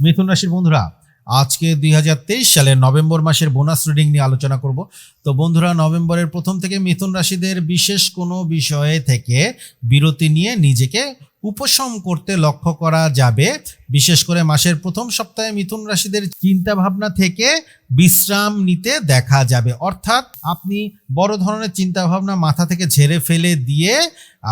মিথুন রাশির বন্ধুরা, আজকে দুই হাজার তেইশ সালের নভেম্বর মাসের বোনাস রিডিং নিয়ে আলোচনা করব। তো বন্ধুরা, নভেম্বরের প্রথম থেকে মিথুন রাশিদের বিশেষ কোনো বিষয়ে থেকে বিরতি নিয়ে নিজেকে উপশম করতে লক্ষ্য করা যাবে। বিশেষ করে মাসের প্রথম সপ্তাহে মিথুন রাশিদের চিন্তা ভাবনা থেকে বিশ্রাম নিতে দেখা যাবে। অর্থাৎ আপনি বড় ধরনের চিন্তা ভাবনা মাথা থেকে ঝেড়ে ফেলে দিয়ে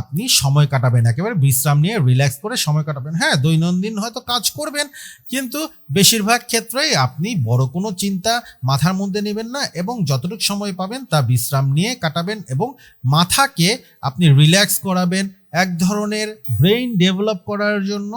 আপনি সময় কাটাবেন। একেবারে বিশ্রাম নিয়ে রিল্যাক্স করে সময় কাটাবেন। হ্যাঁ দৈনন্দিন হয়তো কাজ করবেন, কিন্তু বেশিরভাগ ক্ষেত্রেই আপনি বড় কোনো চিন্তা মাথার মধ্যে নেবেন না এবং যতটুকু সময় পাবেন তা বিশ্রাম নিয়ে কাটাবেন এবং মাথাকে আপনি রিল্যাক্স করাবেন। এক ধরনের ব্রেইন ডেভেলপ করার জন্য,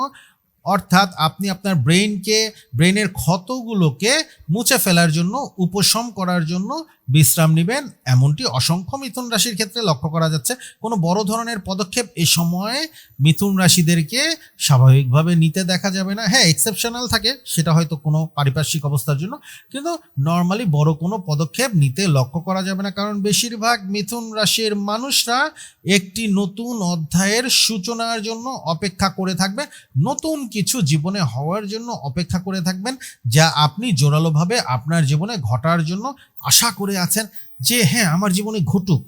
অর্থাৎ আপনি আপনার ব্রেইনকে ব্রেইনের ক্ষতগুলোকে মুছে ফেলার জন্য, উপশম করার জন্য বিশ্রাম নেবেন, এমনটি অসংখ্য মিথুন রাশির ক্ষেত্রে লক্ষ্য করা যাচ্ছে। কোনো বড় ধরনের পদক্ষেপ এই সময়ে মিথুন রাশিদেরকে স্বাভাবিকভাবে নিতে দেখা যাবে না। হ্যাঁ এক্সেপশনাল থাকে, সেটা হয়তো কোনো পারিপার্শ্বিক অবস্থার জন্য, কিন্তু নর্মালি বড় কোনো পদক্ষেপ নিতে লক্ষ্য করা যাবে না, কারণ বেশিরভাগ মিথুন রাশির মানুষরা একটি নতুন অধ্যায়ের সূচনার জন্য অপেক্ষা করে থাকবে, নতুন কিছু জীবনে হওয়ার জন্য অপেক্ষা করে থাকবেন, যা আপনি জোরালোভাবে আপনার জীবনে ঘটার জন্য আশা করে আছেন যে হ্যাঁ আমার জীবনে ঘটুক,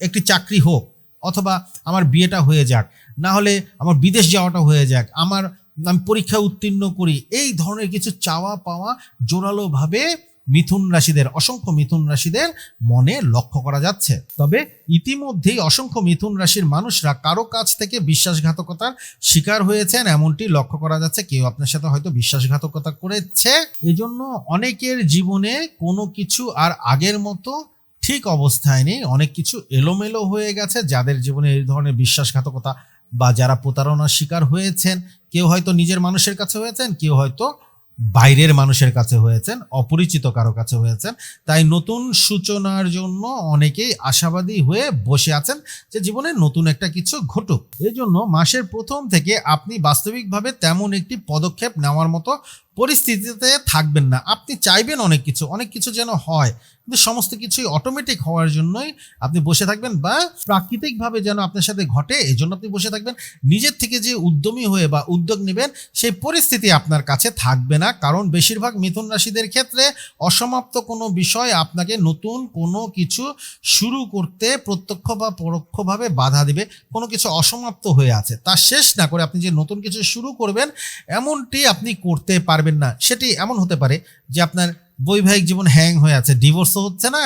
একটি চাকরি হোক, অথবা আমার বিয়েটা হয়ে যাক, না হলে আমার বিদেশ যাওয়াটা হয়ে যাক, আমার, আমি পরীক্ষা উত্তীর্ণ করি। এই ধরনের কিছু চাওয়া পাওয়া জোরালোভাবে মিথুন রাশিদের, অসংখ্য মিথুন রাশিদের মনে লক্ষ্য করা যাচ্ছে। তবে ইতিমধ্যেই অসংখ্য মিথুন রাশির মানুষরা কারও কাছ থেকে বিশ্বাসঘাতকতার শিকার হয়েছেন এমনটি লক্ষ্য করা যাচ্ছে। কেউ আপনার সাথে হয়তো বিশ্বাসঘাতকতা করেছে। এজন্য অনেকের জীবনে কোনো কিছু আর আগের মতো ঠিক অবস্থায় নেই। অনেক কিছু এলোমেলো হয়ে গেছে। যাদের জীবনে এই ধরনের বিশ্বাসঘাতকতা বা যারা প্রতারণার শিকার হয়েছেন, কেউ হয়তো নিজের মানুষের কাছে হয়েছেন, কেউ হয়তো বাইরের মানুষের কাছে হয়েছেন, অপরিচিত কারও কাছে হয়েছেন। তাই নতুন সূচনার জন্য অনেকেই আশাবাদী হয়ে বসে আছেন যে জীবনে নতুন একটা কিছু ঘটুক। এজন্য মাসের প্রথম থেকে আপনি বাস্তবিকভাবে তেমন একটি পদক্ষেপ নেওয়ার মতো পরিস্থিতিতে থাকবেন না। আপনি চাইবেন অনেক কিছু অনেক কিছু যেন হয়। কিন্তু সমস্ত কিছুই অটোমেটিক হওয়ার জন্যই আপনি বসে থাকবেন বা প্রাকৃতিকভাবে যেন আপনার সাথে ঘটে এই জন্য আপনি বসে থাকবেন। নিজের থেকে যে উদ্যমী হয়ে বা উদ্যোগ নেবেন, সেই পরিস্থিতি আপনার কাছে থাকবে না। কারণ বেশিরভাগ মিথুন রাশিদের ক্ষেত্রে অসমাপ্ত কোনো বিষয় আপনাকে নতুন কোনো কিছু শুরু করতে প্রত্যক্ষ বা পরোক্ষভাবে বাধা দিবে। কোনো কিছু অসমাপ্ত হয়ে আছে, তা শেষ না করে আপনি যে নতুন কিছু শুরু করবেন, এমনটি আপনি করতে পারবেন না। সেটি এমন হতে পারে যে আপনার বৈবাহিক জীবন হ্যাং হয়ে আছে। ডিভোর্সও হচ্ছে না,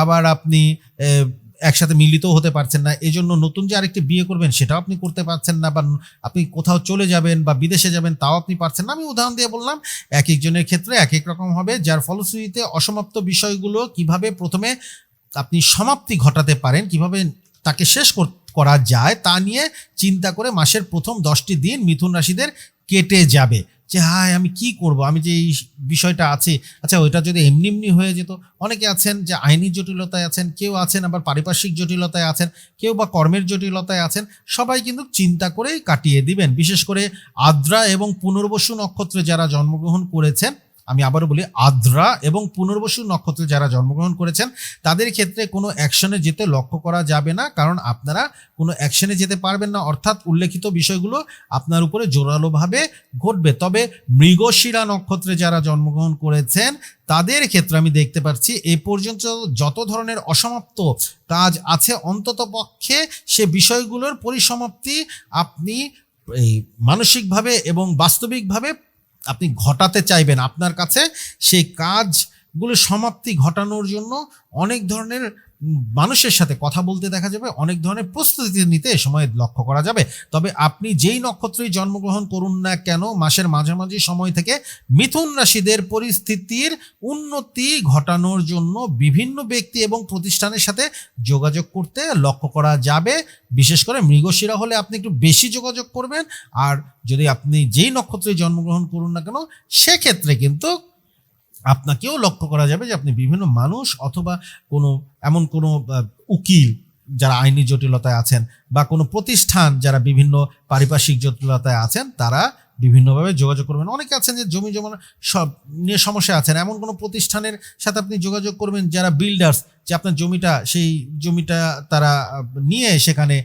আবার আপনি একসাথে মিলিত হতে পারছেন না। এই জন্য নতুন যে আরেকটি বিয়ে করবেন, সেটাও আপনি করতে পারছেন না, বা আপনি কোথাও চলে যাবেন বা বিদেশে যাবেন, তাও আপনি পারছেন না। আমি উদাহরণ দিয়ে বললাম, এক একজনের ক্ষেত্রে এক এক রকম হবে, যার ফলশ্রুতিতে অসমাপ্ত বিষয়গুলো কীভাবে প্রথমে আপনি সমাপ্তি ঘটাতে পারেন, কীভাবে তাকে শেষ করা যায়, তা নিয়ে চিন্তা করে মাসের প্রথম দশটি দিন মিথুন রাশিদের কেটে যাবে। যে, হায়, আমি কি করব? আমি যে এই বিষয়টা আছে। আচ্ছা ওইটা যদি এমনি এমনি হয়ে যেত, অনেকে আছেন যে আইনি জটিলতায় আছেন, কেউ আছেন আবার পারিপার্শ্বিক জটিলতায় আছেন, কেউ বা কর্মের জটিলতায় আছেন, সবাই কিন্তু চিন্তা করেই কাটিয়ে দিবেন। বিশেষ করে আদ্রা এবং পুনর্বসু নক্ষত্রে যারা জন্মগ্রহণ করেছেন আমি আবারও বলি, আদ্রা এবং পুনর্বসু নক্ষত্রে যারা জন্মগ্রহণ করেছেন, তাদের ক্ষেত্রে কোনো অ্যাকশনে যেতে লক্ষ্য করা যাবে না, কারণ আপনারা কোনো অ্যাকশনে যেতে পারবেন না। অর্থাৎ উল্লেখিত বিষয়গুলো আপনার উপরে জোরালোভাবে ঘটবে। তবে মৃগশিরা নক্ষত্রে যারা জন্মগ্রহণ করেছেন, তাদের ক্ষেত্রে আমি দেখতে পাচ্ছি, এ পর্যন্ত যত ধরনের অসমাপ্ত কাজ আছে অন্তত পক্ষে, সে বিষয়গুলোর পরিসমাপ্তি আপনি এই মানসিকভাবে এবং বাস্তবিকভাবে আপনি ঘটাতে চাইবেন আপনার কাছে সেই কাজগুলো সমাপ্তি ঘটানোর জন্য অনেক ধরনের মানুষের সাথে কথা বলতে দেখা যাবে, অনেক ধরনের প্রস্তুতি নিতে এ সময় লক্ষ্য করা যাবে। তবে আপনি যেই নক্ষত্রেই জন্মগ্রহণ করুন না কেন, মাসের মাঝামাঝি সময় থেকে মিথুন রাশিদের পরিস্থিতির উন্নতি ঘটানোর জন্য বিভিন্ন ব্যক্তি এবং প্রতিষ্ঠানের সাথে যোগাযোগ করতে লক্ষ্য করা যাবে। বিশেষ করে মৃগশিরা হলে আপনি একটু বেশি যোগাযোগ করবেন। আর যদি আপনি যেই নক্ষত্রে জন্মগ্রহণ করুন না কেন, সেক্ষেত্রে কিন্তু আপনাকেও লক্ষ্য করা যাবে যে আপনি বিভিন্ন মানুষ অথবা কোনো এমন কোনো উকিল যারা আইনি জটিলতায় আছেন বা কোনো প্রতিষ্ঠান যারা বিভিন্ন পারিপার্শ্বিক জটিলতায় আছেন, তারা বিভিন্নভাবে যোগাযোগ করবেন। অনেকে আছেন যে জমি জমা সব নিয়ে সমস্যা আছেন। এমন কোনো প্রতিষ্ঠানের সাথে আপনি যোগাযোগ করবেন যারা বিল্ডার্স যে আপনার জমিটা, সেই জমিটা তারা নিয়ে সেখানে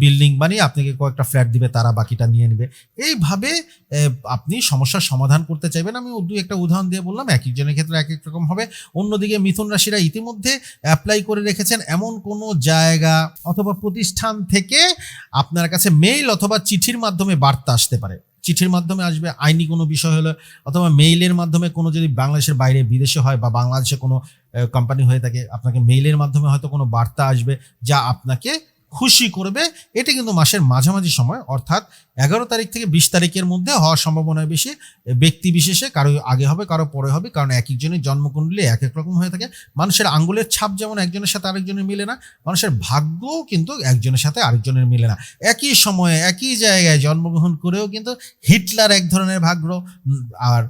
বিল্ডিং বানিয়ে আপনাকে কয়েকটা ফ্ল্যাট দিবে, তারা বাকিটা নিয়ে নেবে। এইভাবে আপনি সমস্যার সমাধান করতে চাইবেন। আমি দু একটা উদাহরণ দিয়ে বললাম, এক একজনের ক্ষেত্রে এক এক রকম হবে। অন্যদিকে মিথুন রাশিরা ইতিমধ্যে অ্যাপ্লাই করে রেখেছেন এমন কোনো জায়গা অথবা প্রতিষ্ঠান থেকে আপনার কাছে মেইল অথবা চিঠির মাধ্যমে বার্তা আসতে পারে। চিঠির মাধ্যমে আসবে, আইনি কোনো বিষয় হলে, অথবা মেইলের মাধ্যমে কোনো যদি বাংলাদেশের বাইরে বিদেশে হয় বা বাংলাদেশে কোনো কোম্পানি হয়ে থাকে, আপনাকে মেইলের মাধ্যমে হয়তো কোনো বার্তা আসবে যা আপনাকে খুশি করবে, এটি কিন্তু মাসের মাঝামাঝি সময়, অর্থাৎ এগারো তারিখ থেকে বিশ তারিখের মধ্যে হওয়ার সম্ভাবনা বেশি। ব্যক্তি বিশেষে কারও আগে হবে, কারও পরে হবে, কারণ এক একজনের জন্মকুণ্ডলী এক এক রকম হয়ে থাকে। মানুষের আঙ্গুলের ছাপ যেমন একজনের সাথে আরেকজনের মিলে না, মানুষের ভাগ্যও কিন্তু একজনের সাথে আরেকজনের মিলে না। একই সময়ে, একই জায়গায় জন্মগ্রহণ করেও কিন্তু হিটলার এক ধরনের ভাগ্য আর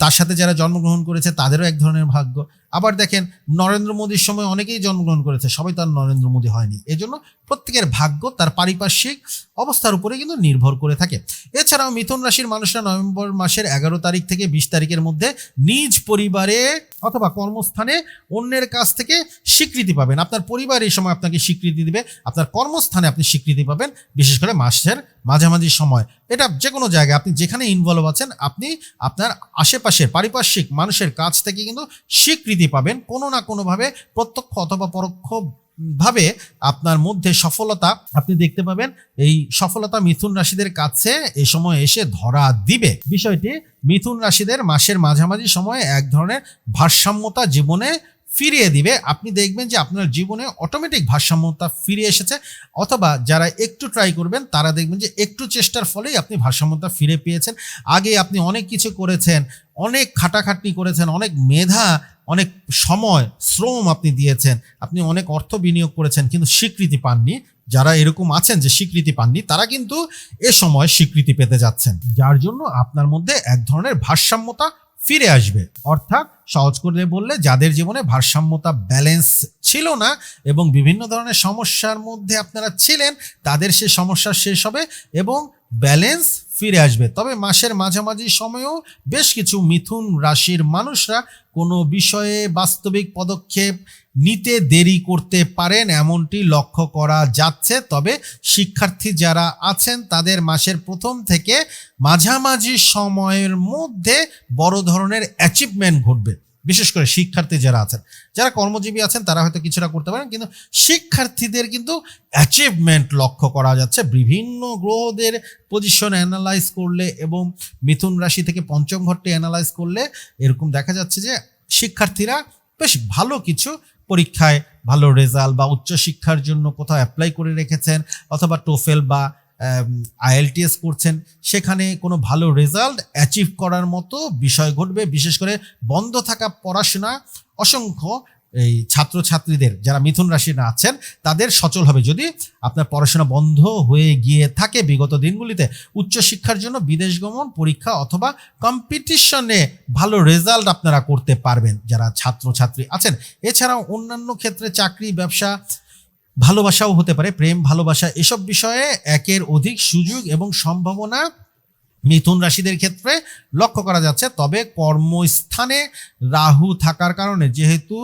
তার সাথে যারা জন্মগ্রহণ করেছে তাদেরও এক ধরনের ভাগ্য। আবার দেখেন, নরেন্দ্র মোদীর সময় অনেকেই জন্মগ্রহণ করেছে, সবাই তার নরেন্দ্র মোদী হয়নি। এজন্য প্রত্যেকের ভাগ্য তার পারিপার্শ্বিক অবস্থার উপরে কিন্তু নির্ভর করে থাকে। এছাড়াও মিথুন রাশির মানুষরা নভেম্বর মাসের এগারো তারিখ থেকে বিশ তারিখের মধ্যে নিজ পরিবারে অথবা কর্মস্থানে অন্যের কাছ থেকে স্বীকৃতি পাবেন। আপনার পরিবার এই সময় আপনাকে স্বীকৃতি দিবে, আপনার কর্মস্থানে আপনি স্বীকৃতি পাবেন, বিশেষ করে মাসের মাঝামাঝি সময়। এটা যে কোনো জায়গায় আপনি যেখানে ইনভলভ আছেন, আপনি আপনার আশেপাশের, পারিপার্শ্বিক মানুষের কাছ থেকে কিন্তু স্বীকৃতি পাবেন কোনো না কোনোভাবে প্রত্যক্ষ অথবা পরোক্ষ ভাবে আপনার মধ্যে সফলতা আপনি দেখতে পাবেন। এই সফলতা মিথুন রাশিদের কাছে এ সময় এসে ধরা দিবে। বিষয়টি, মিথুন রাশিদের মাসের মাঝামাঝি সময়ে এক ধরনের ভারসাম্যতা জীবনে ফিরিয়ে দিবে, আপনি দেখবেন যে আপনার জীবনে অটোমেটিক ভারসাম্যতা ফিরে এসেছে। অথবা যারা একটু ট্রাই করবেন, তারা দেখবেন যে একটু চেষ্টার ফলেই আপনি ভারসাম্যতা ফিরে পেয়েছেন। আগে আপনি অনেক কিছু করেছেন, অনেক খাটাখাটনি করেছেন, অনেক মেধা, অনেক সময়, শ্রম আপনি দিয়েছেন, আপনি অনেক অর্থ বিনিয়োগ করেছেন, কিন্তু স্বীকৃতি পাননি। যারা এরকম আছেন যে স্বীকৃতি পাননি, তারা কিন্তু এ সময় স্বীকৃতি পেতে যাচ্ছেন। যার জন্য আপনার মধ্যে এক ধরনের ভারসাম্যতা ফিরে আসবে। অর্থাৎ সহজ করে বললে, যাদের জীবনে ভারসাম্যতা ব্যালেন্স ছিল না এবং বিভিন্ন ধরনের সমস্যার মধ্যে আপনারা ছিলেন, তাদের সে সমস্যা শেষ হবে এবং ব্যালেন্স ফিরে আসবে। তবে মাসের মাঝামাঝি সময়েও বেশ কিছু মিথুন রাশির মানুষরা কোনো বিষয়ে বাস্তবিক পদক্ষেপ নিতে দেরি করতে পারেন এমনটি লক্ষ্য করা যাচ্ছে। তবে শিক্ষার্থী যারা আছেন, তাদের মাসের প্রথম থেকে মাঝামাঝি সময়ের মধ্যে বড় ধরনের অ্যাচিভমেন্ট ঘটবে। বিশেষ করে শিক্ষার্থী যারা আছেন। যারা কর্মজীবী আছেন, তারা হয়তো কিছুটা করতে পারেন, কিন্তু শিক্ষার্থীদের কিন্তু অ্যাচিভমেন্ট লক্ষ্য করা যাচ্ছে। বিভিন্ন গ্রহদের পজিশন অ্যানালাইজ করলে এবং মিথুন রাশি থেকে পঞ্চম ঘরটি অ্যানালাইজ করলে এরকম দেখা যাচ্ছে যে শিক্ষার্থীরা বেশ ভালো কিছু পরীক্ষায় ভালো রেজাল্ট বা উচ্চশিক্ষার জন্য কোথাও অ্যাপ্লাই করে রেখেছেন অথবা টোফেল বা আইএলটিএস করছেন, সেখানে কোনো ভালো রেজাল্ট অ্যাচিভ করার মতো বিষয় ঘটবে। বিশেষ করে বন্ধ থাকা পড়াশোনা অসংখ্য এই ছাত্রছাত্রীদের যারা মিথুন রাশি না আছেন, তাদের সচল হবে। যদি আপনার পড়াশোনা বন্ধ হয়ে গিয়ে থাকে বিগত দিনগুলিতে, উচ্চশিক্ষার জন্য বিদেশ গমন, পরীক্ষা অথবা কম্পিটিশনে ভালো রেজাল্ট আপনারা করতে পারবেন। যারা ছাত্রছাত্রী আছেন, এছাড়াও অন্যান্য ক্ষেত্রে চাকরি, ব্যবসা, ভালোবাসাও হতে পারে, প্রেম, ভালোবাসা, এসব বিষয়ে একের অধিক সুযোগ এবং সম্ভাবনা মিথুন রাশিদের ক্ষেত্রে লক্ষ্য করা যাচ্ছে। তবে কর্মস্থানে রাহু থাকার কারণে যেহেতু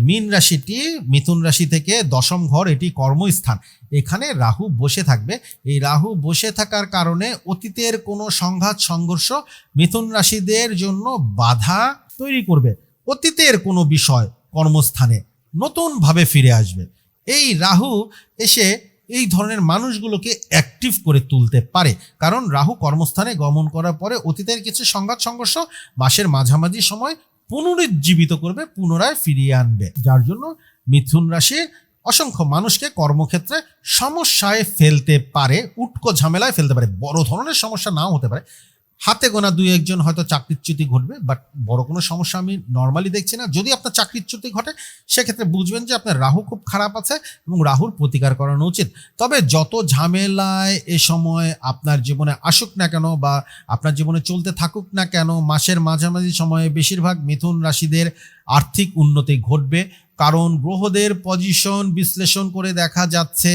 মীন রাশিটি, মিথুন রাশি থেকে দশম ঘর, এটি কর্মস্থান। এখানে রাহু বসে থাকবে। এই রাহু বসে থাকার কারণে অতীতের কোনো সংঘাত, সংঘর্ষ মিথুন রাশিদের জন্য বাধা তৈরি করবে। অতীতের কোনো বিষয় কর্মস্থানে নতুনভাবে ফিরে আসবে। এই রাহু এসে এই ধরনের মানুষগুলোকে অ্যাক্টিভ করে তুলতে পারে। কারণ রাহু কর্মস্থানে গমন করার পরে অতীতের কিছু সংঘাত, সংঘর্ষ, মাসের মাঝামাঝি সময় পুনরুজ্জীবিত করবে, পুনরায় ফিরিয়ে আনবে। যার জন্য মিথুন রাশির অসংখ্য মানুষকে কর্মক্ষেত্রে সমস্যায় ফেলতে পারে, উটকো ঝামেলায় ফেলতে পারে, বড় ধরনের সমস্যা নাও হতে পারে। হাতে গোনা দুই একজন হয়তো চাকরিচ্যুতি ঘটবে বাট বড় কোনো সমস্যা আমি নর্মালি দেখছি না। যদি আপনার চাকরিচ্যুতি ঘটে, সেক্ষেত্রে বুঝবেন যে আপনার রাহু খুব খারাপ আছে এবং রাহুর প্রতিকার করানো উচিত। তবে যত ঝামেলায় এ সময় আপনার জীবনে আসুক না কেন বা আপনার জীবনে চলতে থাকুক না কেন, মাসের মাঝামাঝি সময়ে বেশিরভাগ মিথুন রাশিদের আর্থিক উন্নতি ঘটবে। কারণ গ্রহদের পজিশন বিশ্লেষণ করে দেখা যাচ্ছে,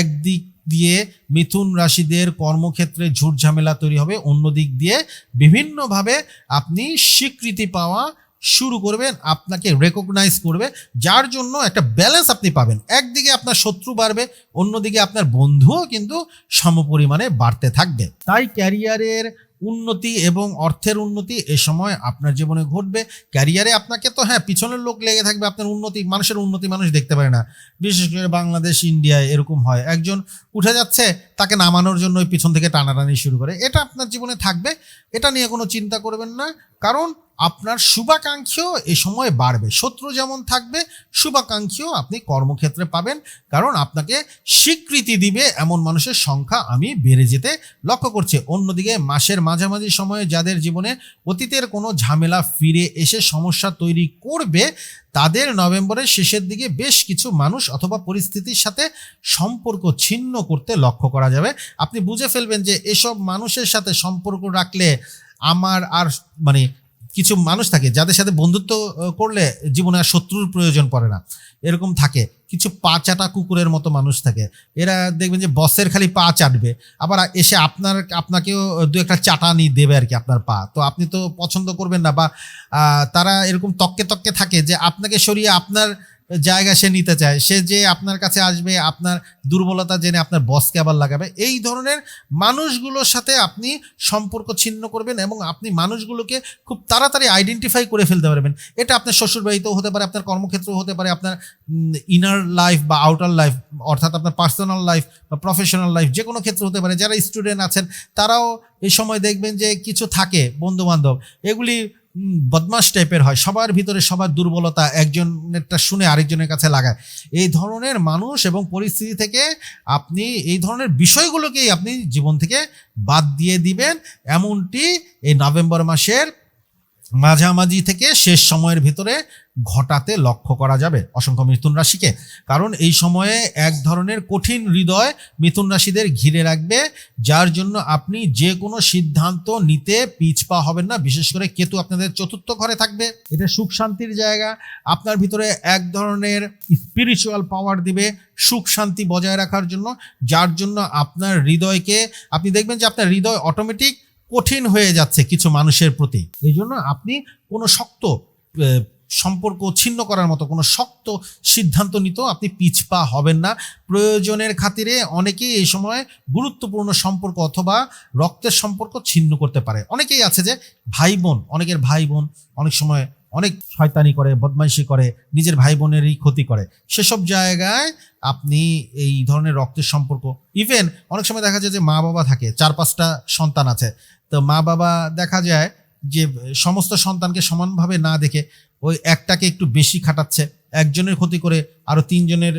একদিক দিয়ে মিথুন রাশিদের কর্মক্ষেত্রে ঝুট ঝামেলা তৈরি হবে। অন্য দিক দিয়ে বিভিন্নভাবে আপনি স্বীকৃতি পাওয়া শুরু করবেন, আপনাকে রেকগনাইজ করবে, যার জন্য একটা ব্যালেন্স আপনি পাবেন। একদিকে আপনার শত্রু বাড়বে, অন্যদিকে আপনার বন্ধুও কিন্তু সমপরিমাণে বাড়তে থাকবে। তাই ক্যারিয়ারের উন্নতি এবং অর্থের উন্নতি এ সময় আপনার জীবনে ঘটবে। ক্যারিয়ারে আপনাকে তো হ্যাঁ পিছনের লোক লেগে থাকবে, আপনার উন্নতি, মানুষের উন্নতি মানুষ দেখতে পারে না। বিশেষ করে বাংলাদেশ ইন্ডিয়ায় এরকম হয়। একজন উঠে যাচ্ছে, তাকে নামানোর জন্য পিছন থেকে টানাটানি শুরু করে। এটা আপনার জীবনে থাকবে। এটা নিয়ে কোনো চিন্তা করবেন না। কারণ আপনার শুভাকাঙ্ক্ষীও এ সময় বাড়বে। শত্রু যেমন থাকবে, শুভাকাঙ্ক্ষীও আপনি কর্মক্ষেত্রে পাবেন। কারণ আপনাকে স্বীকৃতি দিবে এমন মানুষের সংখ্যা আমি বেড়ে যেতে লক্ষ্য করছি। অন্যদিকে মাসের মাঝামাঝি সময়ে যাদের জীবনে অতীতের কোনো ঝামেলা ফিরে এসে সমস্যা তৈরি করবে, তাদের নভেম্বরের শেষের দিকে বেশ কিছু মানুষ অথবা পরিস্থিতির সাথে সম্পর্ক ছিন্ন করতে লক্ষ্য করা যাবে। আপনি বুঝে ফেলবেন যে এসব মানুষের সাথে সম্পর্ক রাখলে আমার আর মানে কিছু মানুষ থাকে যাদের সাথে বন্ধুত্ব করলে জীবনে আর শত্রুর প্রয়োজন পড়ে না। এরকম থাকে। কিছু পা চাটা কুকুরের মতো মানুষ থাকে। এরা দেখবেন যে বসের খালি পা চাটবে। আবার এসে আপনার, আপনাকেও দু একটা চাটানি দেবে আর কি আপনার পা। তো আপনি তো পছন্দ করবেন না বা তারা এরকম তককে তককে থাকে যে আপনাকে সরিয়ে আপনার জায়গা সে নিতে চায়। সে যে আপনার কাছে আসবে, আপনার দুর্বলতা জেনে আপনার বসকে আবার লাগাবে, এই ধরনের মানুষগুলোর সাথে আপনি সম্পর্ক ছিন্ন করবেন এবং আপনি মানুষগুলোকে খুব তাড়াতাড়ি আইডেন্টিফাই করে ফেলতে পারবেন। এটা আপনার শ্বশুরবাড়িতেও হতে পারে, আপনার কর্মক্ষেত্রেও হতে পারে, আপনার ইনার লাইফ বা আউটার লাইফ অর্থাৎ আপনার পার্সোনাল লাইফ বা প্রফেশনাল লাইফ যে কোনো ক্ষেত্রে হতে পারে। যারা স্টুডেন্ট আছেন, তারাও এই সময় দেখবেন যে কিছু থাকে বন্ধু বান্ধব এগুলি বদমাস টাইপের হয়। সবার ভিতরে সবার দুর্বলতা একজনেরটা শুনে আরেকজনের কাছে লাগায়। এই ধরনের মানুষ এবং পরিস্থিতি থেকে আপনি এই ধরনের বিষয়গুলোকেই আপনি জীবন থেকে বাদ দিয়ে দিবেন। এমনটি এই নভেম্বর মাসের মাঝামাঝি থেকে শেষ সময়ের ভিতরে ঘটাতে লক্ষ্য করা যাবে অসংখ্য মিথুন রাশিকে। কারণ এই সময়ে এক ধরনের কঠিন হৃদয় মিথুন রাশিদের ঘিরে রাখবে, যার জন্য আপনি যে কোনো সিদ্ধান্ত নিতে পিছপা হবেন না। বিশেষ করে কেতু আপনাদের চতুর্থ ঘরে থাকবে। এটা সুখ শান্তির জায়গা। আপনার ভিতরে এক ধরনের স্পিরিচুয়াল পাওয়ার দিবে সুখ শান্তি বজায় রাখার জন্য, যার জন্য আপনার হৃদয়কে, আপনি দেখবেন যে আপনার হৃদয় অটোমেটিক কঠিন হয়ে যাচ্ছে কিছু মানুষের প্রতি। এই জন্য আপনি কোনো শক্ত সম্পর্ক ছিন্ন করার মতো কোনো শক্ত সিদ্ধান্ত নিতেও আপনি পিছপা হবেন না। প্রয়োজনের খাতিরে অনেকেই এই সময় গুরুত্বপূর্ণ সম্পর্ক অথবা রক্তের সম্পর্ক ছিন্ন করতে পারে। অনেকেই আছে যে ভাই বোন, অনেকের ভাই বোন অনেক সময় অনেক শয়তানি করে, বদমাইশি করে, নিজের ভাই বোনেরই ক্ষতি করে। সেসব জায়গায় আপনি এই ধরনের রক্তের সম্পর্ক ইভেন অনেক সময় দেখা যায় যে মা বাবা থাকে, চার পাঁচটা সন্তান আছে। তো মা বাবা দেখা যায় যে, সমস্ত সন্তানকে সমানভাবে না দেখে ওই একটাকে একটু বেশি খাটাচ্ছে। একজনের ক্ষতি করে আরও তিনজনের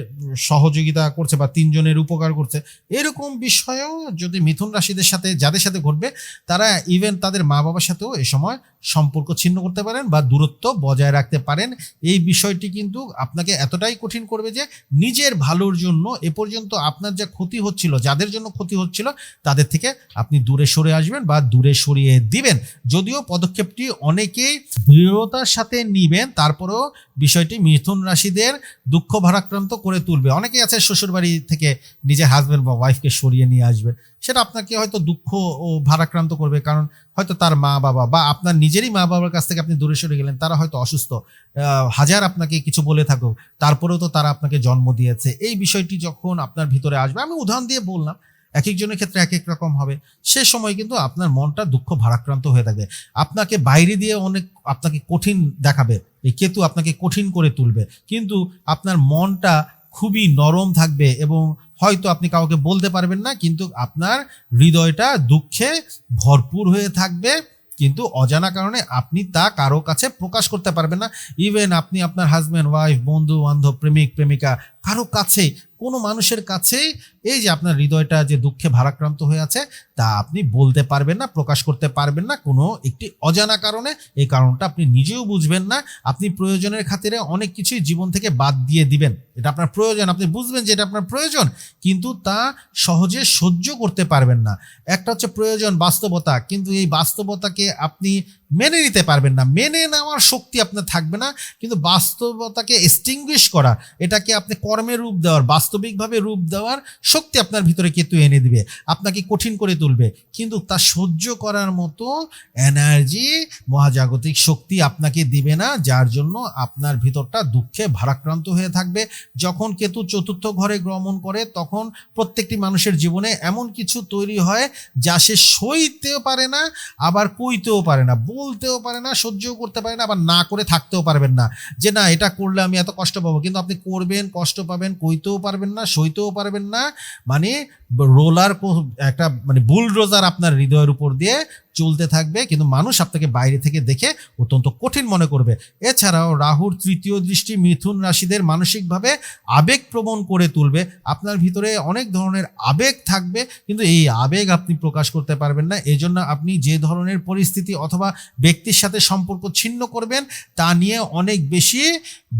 সহযোগিতা করছে বা তিনজনের উপকার করছে, এরকম বিষয়েও যদি মিথুন রাশিদের সাথে, যাদের সাথে ঘটবে, তারা ইভেন তাদের মা বাবার সাথেও এ সময় সম্পর্ক ছিন্ন করতে পারেন বা দূরত্ব বজায় রাখতে পারেন। এই বিষয়টি কিন্তু আপনাকে এতটাই কঠিন করবে যে নিজের ভালোর জন্য এ পর্যন্ত আপনার যা ক্ষতি হচ্ছিল, যাদের জন্য ক্ষতি হচ্ছিল, তাদের থেকে আপনি দূরে সরে আসবেন বা দূরে সরিয়ে দিবেন। যদিও পদক্ষেপটি অনেকেই দৃঢ়তার সাথে নিবেন, তারপরেও বিষয়টি মিথুন রাশিদের দুঃখ ভারাক্রান্ত করে তুলবে। অনেকেই আছে শ্বশুরবাড়ি থেকে নিজের হাজবেন্ড বা ওয়াইফকে সরিয়ে নিয়ে আসবে। সেটা আপনাকে হয়তো দুঃখ ও ভারাক্রান্ত করবে কারণ হয়তো তার মা বাবা বা আপনার নিজেরই মা বাবার কাছ থেকে আপনি দূরে সরে গেলেন, তারা হয়তো অসুস্থ। হাজার আপনাকে কিছু বলে থাকুক, তারপরেও তো তারা আপনাকে জন্ম দিয়েছে। এই বিষয়টি যখন আপনার ভিতরে আসবে, আমি উদাহরণ দিয়ে বললাম এক একজনের ক্ষেত্রে এক এক রকম হবে। সে সময় কিন্তু আপনার মনটা দুঃখ ভারাক্রান্ত হয়ে থাকবে। আপনাকে বাইরে দিয়ে অনেক আপনাকে কঠিন দেখাবে। এই কেতু আপনাকে কঠিন করে তুলবে। কিন্তু আপনার মনটা খুবই নরম থাকবে এবং হয়তো আপনি কাউকে বলতে পারবেন না, কিন্তু আপনার হৃদয়টা দুঃখে ভরপুর হয়ে থাকবে। কিন্তু অজানা কারণে আপনি তা কারও কাছে প্রকাশ করতে পারবেন না। ইভেন আপনি আপনার হাজব্যান্ড ওয়াইফ বন্ধু বান্ধব প্রেমিক, প্রেমিকা, কারও কাছে কোনো মানুষের কাছেই এই যে আপনার হৃদয়টা যে দুঃখে ভারাক্রান্ত হয়ে আছে, তা আপনি বলতে পারবেন না, প্রকাশ করতে পারবেন না কোনো একটি অজানা কারণে। এই কারণটা আপনি নিজেও বুঝবেন না। আপনি প্রয়োজনের খাতিরে অনেক কিছুই জীবন থেকে বাদ দিয়ে দিবেন। এটা আপনার প্রয়োজন, আপনি বুঝবেন যে এটা আপনার প্রয়োজন, কিন্তু তা সহজে সহ্য করতে পারবেন না। একটা হচ্ছে প্রয়োজন, বাস্তবতা, কিন্তু এই বাস্তবতাকে আপনি মেনে নিতে পারবেন না। মেনে নেওয়ার শক্তি আপনার থাকবে না, কিন্তু বাস্তবতাকে এক্সটিংগুইশ করা, এটাকে আপনি কর্মের রূপ দেওয়ার, বাস্তবিকভাবে রূপ দেওয়ার শক্তি আপনার ভিতরে কেতু এনে দিবে, আপনাকে কঠিন করে তুলবে। কিন্তু তা সহ্য করার মতো এনার্জি মহাজাগতিক শক্তি আপনাকে দিবে না, যার জন্য আপনার ভিতরটা দুঃখে ভারাক্রান্ত হয়ে থাকবে। যখন কেতু চতুর্থ ঘরে গ্রমণ করে, তখন প্রত্যেকটি মানুষের জীবনে এমন কিছু তৈরি হয় যা সে সইতেও পারে না, আবার কইতেও পারে না, বলতেও পারে না, সহ্যও করতে পারে না, আবার না করে থাকতেও পারবেন না। যে না, এটা করলে আমি এত কষ্ট পাবো, কিন্তু আপনি করবেন, কষ্ট পাবেন, কইতেও পারবেন না, সইতেও পারবেন না মানে রোলার একটা মানে বুলডোজার আপনার হৃদয়ের উপর দিয়ে চলতে থাকবে, কিন্তু মানুষ আপনাকে বাইরে থেকে দেখে অত্যন্ত কঠিন মনে করবে। এছাড়াও রাহুর তৃতীয় দৃষ্টি মিথুন রাশিদের মানসিকভাবে আবেগ প্রবণ করে তুলবে। আপনার ভিতরে অনেক ধরনের আবেগ থাকবে, কিন্তু এই আবেগ আপনি প্রকাশ করতে পারবেন না। এই জন্য আপনি যে ধরনের পরিস্থিতি অথবা ব্যক্তির সাথে সম্পর্ক ছিন্ন করবেন, তা নিয়ে অনেক বেশি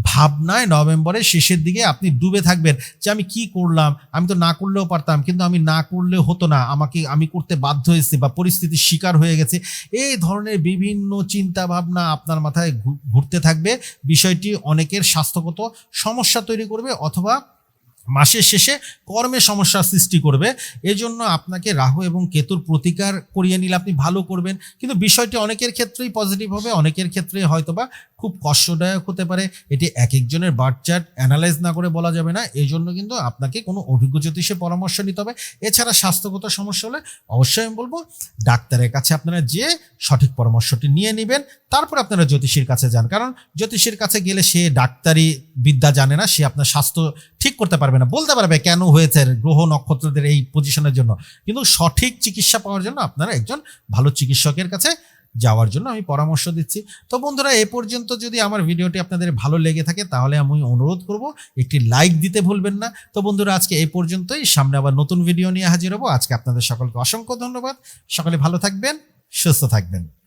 ভাবনায় নভেম্বরের শেষের দিকে আপনি ডুবে থাকবেন যে আমি কি করলাম, আমি তো না করলেও পারতাম, কিন্তু আমি না করলে হতো না, আমাকে, আমি করতে বাধ্য হয়েছি বা পরিস্থিতির শিকার হয়ে গেছে। এই ধরনের বিভিন্ন চিন্তা ভাবনা আপনার মাথায় ঘুরতে থাকবে। বিষয়টি অনেকের স্বাস্থ্যগত সমস্যা তৈরি করবে অথবা মাসের শেষে কর্মে সমস্যার সৃষ্টি করবে। এজন্য আপনাকে রাহু এবং কেতুর প্রতিকার করিয়ে নিলে আপনি ভালো করবেন। কিন্তু বিষয়টি অনেকের ক্ষেত্রেই পজিটিভ হবে, অনেকের ক্ষেত্রে হয়তোবা খুব কষ্টদায়ক হতে পারে। এটি এক একজনের বার্থ চার্ট অ্যানালাইজ না করে বলা যাবে না। এই জন্য কিন্তু আপনাকে কোনো অভিজ্ঞ জ্যোতিষের পরামর্শ নিতে হবে। এছাড়া স্বাস্থ্যগত সমস্যা হলে অবশ্যই আমি বলব, ডাক্তারের কাছে আপনারা যে সঠিক পরামর্শটি নিয়ে নেবেন। তারপর আপনারা জ্যোতিষীর কাছে যান। কারণ জ্যোতিষীর কাছে গেলে সে ডাক্তারি বিদ্যা জানে না, সে আপনার স্বাস্থ্য ঠিক করতে পারবে না, বলতে পারবে কেন হয়েছে গ্রহ নক্ষত্রদের এই পজিশনের জন্য। কিন্তু সঠিক চিকিৎসা পাওয়ার জন্য আপনারা একজন ভালো চিকিৎসকের কাছে যাওয়ার জন্য আমি পরামর্শ দিচ্ছি। তো বন্ধুরা, এ পর্যন্ত যদি আমার ভিডিওটি আপনাদের ভালো লেগে থাকে, তাহলে আমি অনুরোধ করব একটি লাইক দিতে ভুলবেন না। তো বন্ধুরা, আজকে এই পর্যন্তই। সামনে আবার নতুন ভিডিও নিয়ে হাজির হব। আজকে আপনাদের সকলকে অসংখ্য ধন্যবাদ। সকলে ভালো থাকবেন, সুস্থ থাকবেন।